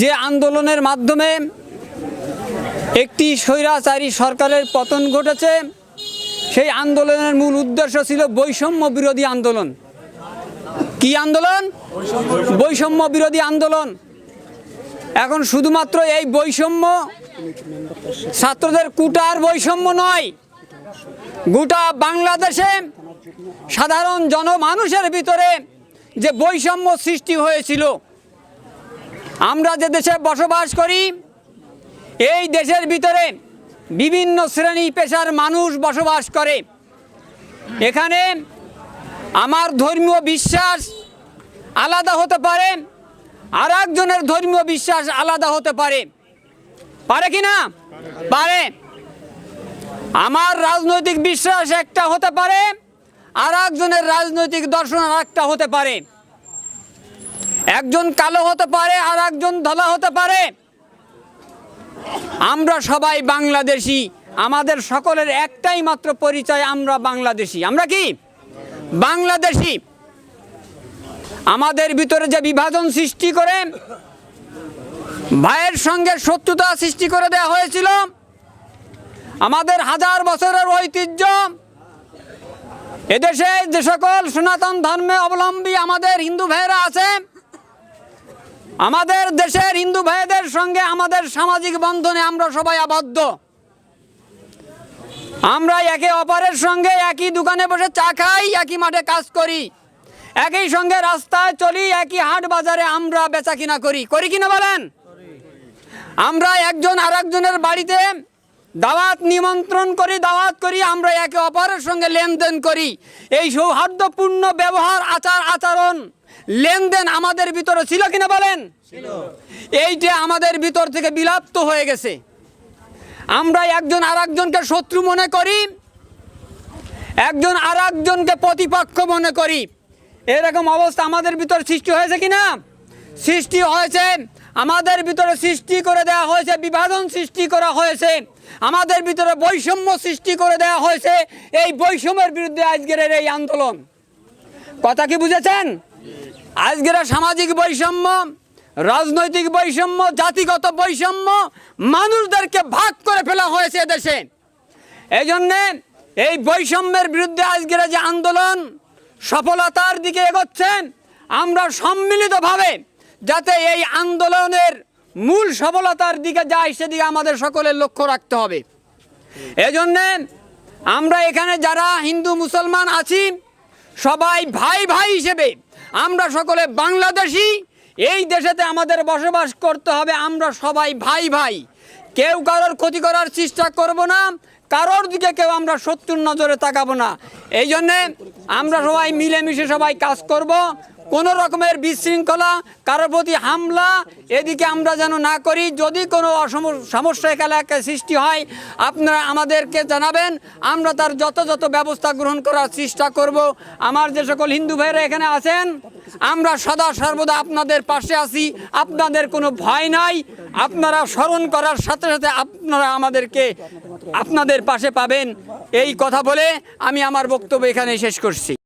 যে আন্দোলনের মাধ্যমে একটি স্বৈরাচারী সরকারের পতন ঘটেছে, সেই আন্দোলনের মূল উদ্দেশ্য ছিল বৈষম্য বিরোধী আন্দোলন। কি আন্দোলন? বৈষম্য বিরোধী আন্দোলন। এখন শুধুমাত্র এই বৈষম্য ছাত্রদের কুটার বৈষম্য নয়, গোটা বাংলাদেশে সাধারণ জনমানুষের ভিতরে যে বৈষম্য সৃষ্টি হয়েছিল আমরা যে দেশে বসবাস করি, এই দেশের ভিতরে বিভিন্ন শ্রেণি পেশার মানুষ বসবাস করে। এখানে আমার ধর্মীয় বিশ্বাস আলাদা হতে পারে, আর একজনের ধর্মীয় বিশ্বাস আলাদা হতে পারে। পারে কি না? পারে। আমার রাজনৈতিক বিশ্বাস একটা হতে পারে, আর একজনের রাজনৈতিক দর্শন আর একটা হতে পারে। একজন কালো হতে পারে আর একজন ধলা হতে পারে। আমরা সবাই বাংলাদেশি, আমাদের সকলের একটাই মাত্র পরিচয়, আমরা বাংলাদেশি। আমরা কি? বাংলাদেশি। আমাদের ভিতরে যে বিভাজন সৃষ্টি করে, ভাইয়ের সঙ্গে শত্রুতা সৃষ্টি করে দেওয়া হয়েছিল, আমাদের হাজার বছরের ঐতিহ্য, এদেশে যে সকল সনাতন ধর্মে অবলম্বী আমাদের হিন্দু ভাইয়েরা আছে আমাদের দেশের হিন্দু ভাইদের সঙ্গে আমাদের সামাজিক বন্ধনে আমরা সবাই আবদ্ধ। আমরা একে অপরের সঙ্গে একই দোকানে বসে চা খাই, একই মাঠে কাজ করি। একই সঙ্গে রাস্তায় চলি, একই হাট বাজারে আমরা বেচা কিনা করি। করি কিনা বলেন? আমরা একজন আর বাড়িতে দাওয়াত নিমন্ত্রণ করি দাওয়াত করি আমরা একে অপরের সঙ্গে লেনদেন করি। এই সৌহার্দ্যপূর্ণ ব্যবহার আচার আচরণ লেনদেন আমাদের ভিতরে ছিল কিনা বলেন? এইটা আমাদের ভিতর থেকে বিলাপ্ত হয়ে গেছে। আমরা একজন আর একজনকে শত্রু মনে করি একজন আর একজনকে প্রতিপক্ষ মনে করি। এরকম অবস্থা আমাদের ভিতর সৃষ্টি হয়েছে কিনা? সৃষ্টি হয়েছে আমাদের ভিতরে সৃষ্টি করে দেওয়া হয়েছে, বিভাজন সৃষ্টি করা হয়েছে। আমাদের ভিতরে বৈষম্য সৃষ্টি করে দেওয়া হয়েছে। এই বৈষম্যের বিরুদ্ধে আজকের এই আন্দোলন। কথা কি বুঝেছেন? আজকের সামাজিক বৈষম্য, রাজনৈতিক বৈষম্য, জাতিগত বৈষম্য মানুষদেরকে ভাগ করে ফেলা হয়েছে দেশে এই জন্যে এই বৈষম্যের বিরুদ্ধে আজকের যে আন্দোলন সফলতার দিকে এগোচ্ছেন আমরা সম্মিলিতভাবে যাতে এই আন্দোলনের মূল সফলতার দিকে যায়, সেদিকে আমাদের সকলের লক্ষ্য রাখতে হবে। এজন্যে আমরা এখানে যারা হিন্দু মুসলমান আছি, সবাই ভাই ভাই হিসেবে আমরা সকলে বাংলাদেশি, এই দেশেতে আমাদের বসবাস করতে হবে, আমরা সবাই ভাই ভাই। কেউ কারোর ক্ষতি করার চেষ্টা করব না কারোর দিকে কেউ আমরা শত্রুর নজরে তাকাবো না। এই জন্যে আমরা সবাই মিলেমিশে সবাই কাজ করব। কোনো রকমের বিশৃঙ্খলা, কারোর প্রতি হামলা এদিকে আমরা যেন না করি। যদি কোনো অসম- সমস্যা এলাকায় সৃষ্টি হয়, আপনারা আমাদেরকে জানাবেন। আমরা তার যথাযথ ব্যবস্থা গ্রহণ করার চেষ্টা করব। আমার যে সকল হিন্দু ভাইরা এখানে আছেন, আমরা সদা সর্বদা আপনাদের পাশে আছি। আপনাদের কোনো ভয় নাই। আপনারা স্মরণ করার সাথে সাথে আপনারা আমাদেরকে আপনাদের পাশে পাবেন। এই কথা বলে আমি আমার বক্তব্য এখানে শেষ করছি।